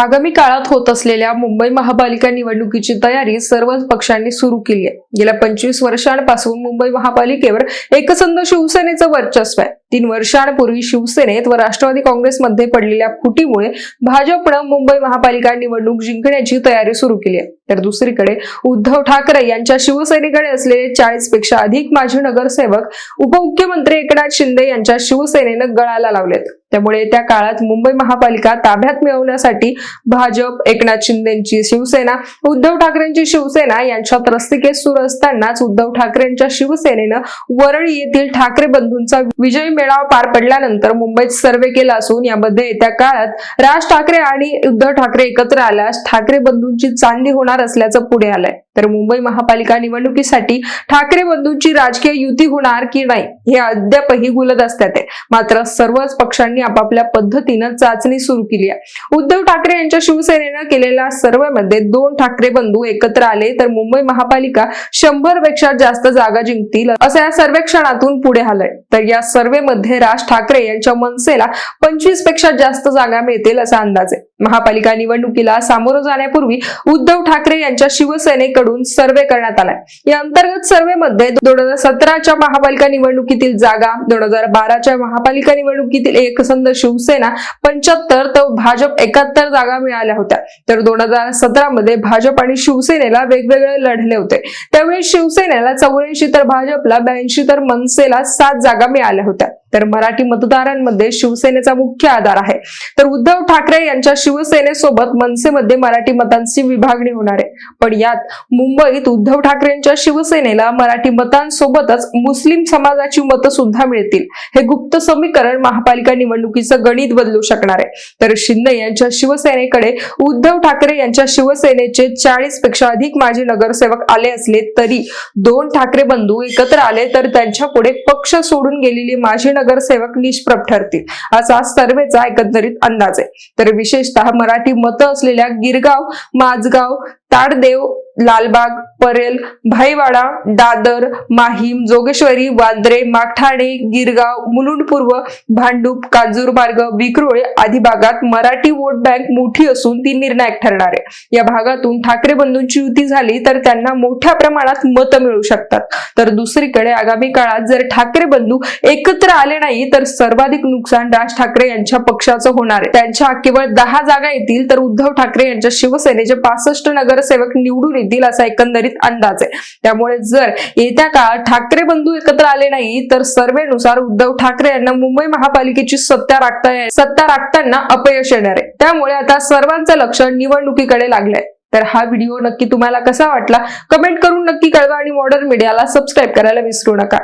आगामी काळात होत असलेल्या मुंबई महापालिका निवडणुकीची तयारी सर्वच पक्षांनी सुरू केली आहे. गेल्या पंचवीस वर्षांपासून मुंबई महापालिकेवर एकसंध शिवसेनेचं वर्चस्व आहे. तीन वर्षांपूर्वी शिवसेनेत व राष्ट्रवादी काँग्रेसमध्ये पडलेल्या फुटीमुळे भाजपनं मुंबई महापालिका निवडणूक जिंकण्याची तयारी सुरू केली आहे. तर दुसरीकडे उद्धव ठाकरे यांच्या शिवसेनेकडे असलेले चाळीसपेक्षा अधिक माजी नगरसेवक उपमुख्यमंत्री एकनाथ शिंदे यांच्या शिवसेनेनं गळाला लावलेत. त्यामुळे त्या काळात मुंबई महापालिका ताब्यात मिळवण्यासाठी भाजप एकनाथ शिंदेची शिवसेना उद्धव ठाकरेंची शिवसेना यांच्यात रस्तिकेस सुरू असतानाच उद्धव ठाकरेंच्या शिवसेनेनं वरळी येथील ठाकरे बंधूंचा विजय मेळावा पार पडल्यानंतर मुंबईत सर्वे केला असून यामध्ये येत्या काळात राज ठाकरे आणि उद्धव ठाकरे एकत्र आल्यास ठाकरे बंधूंची चांदी होणार असल्याचं पुढे आलंय. तर मुंबई महापालिका निवडणुकीसाठी ठाकरे बंधूंची राजकीय युती होणार की नाही हे अद्यापही गुलत असतात मात्र सर्वच पक्षांनी आपापल्या पद्धतीनं चाचणी सुरू केली आहे. उद्धव ठाकरे यांच्या शिवसेनेनं केलेल्या सर्वेमध्ये दोन ठाकरे बंधू एकत्र आले तर मुंबई महापालिका शंभरपेक्षा जास्त जागा जिंकतील असं या सर्वेक्षणातून पुढे आलंय. तर या सर्वेमध्ये राज ठाकरे यांच्या मनसेला पंचवीसपेक्षा जास्त जागा मिळतील असा अंदाज आहे. महापालिका निवडणुकीला सामोरं जाण्यापूर्वी उद्धव ठाकरे यांच्या शिवसेनेकडून सर्वे करण्यात आलाय. या अंतर्गत सर्वेमध्ये दोन हजार सतराच्या महापालिका निवडणुकीतील जागा दोन हजार बाराच्या महापालिका निवडणुकीतील एक एकसंध शिवसेना पंच्याहत्तर तर भाजप एकाहत्तर जागा मिळाल्या होत्या. तर दोन हजार सतरा मध्ये भाजप आणि शिवसेनेला वेगवेगळे लढले होते. त्यावेळी शिवसेनेला चौऱ्याऐंशी तर भाजपला ब्याऐंशी तर मनसेला सात जागा मिळाल्या होत्या. तर मराठी मतदारांमध्ये शिवसेनेचा मुख्य आधार आहे. तर उद्धव ठाकरे यांच्या शिवसेनेसोबत मनसेमध्ये मराठी मतांची विभागणी होणार आहे. पण यात मुंबईत उद्धव ठाकरेंच्या शिवसेनेला मराठी मतांसोबतच मुस्लिम समाजाची मतं सुद्धा मिळतील. हे गुप्त समीकरण महापालिका निवडणुकीचं गणित बदलू शकणार आहे. तर शिंदे यांच्या शिवसेनेकडे उद्धव ठाकरे यांच्या शिवसेनेचे चाळीसपेक्षा अधिक माजी नगरसेवक आले असले तरी दोन ठाकरे बंधू एकत्र आले तर त्यांच्या पुढे पक्ष सोडून गेलेली माजी नगरसेवक निष्प्रभ ठरतील. असा सर्वेचा एकंदरीत अंदाज आहे. तर विशेषतः मराठी मतं असलेल्या गिरगाव माजगाव ताडदेव लालबाग परेल भाईवाडा दादर माहीम जोगेश्वरी वांद्रे माठाणे गिरगाव मुलुंड पूर्व भांडूप काजूरमार्ग विक्रोळे आदी भागात मराठी वोट बँक मोठी असून ती निर्णायक ठरणार आहे. या भागातून ठाकरे बंधूंची युती झाली तर त्यांना मोठ्या प्रमाणात मतं मिळू शकतात. तर दुसरीकडे आगामी काळात जर ठाकरे बंधू एकत्र आले नाही तर सर्वाधिक नुकसान राज ठाकरे यांच्या पक्षाचं होणार आहे. त्यांच्या केवळ दहा जागा येतील तर उद्धव ठाकरे यांच्या शिवसेनेचे पासष्ट नगर नगरसेवक निवडून येतील असा एकंदरीत अंदाज आहे. त्यामुळे जर येत्या काळात ठाकरे बंधू एकत्र आले नाही तर सर्वेनुसार उद्धव ठाकरे यांना मुंबई महापालिकेची सत्ता राखता सत्ता राखताना अपयश येणार आहे. त्यामुळे आता सर्वांचं लक्ष निवडणुकीकडे लागलंय. तर हा व्हिडिओ नक्की तुम्हाला कसा वाटला? कमेंट करून नक्की कळवा आणि मॉडर्न मीडियाला सबस्क्राईब करायला विसरू नका.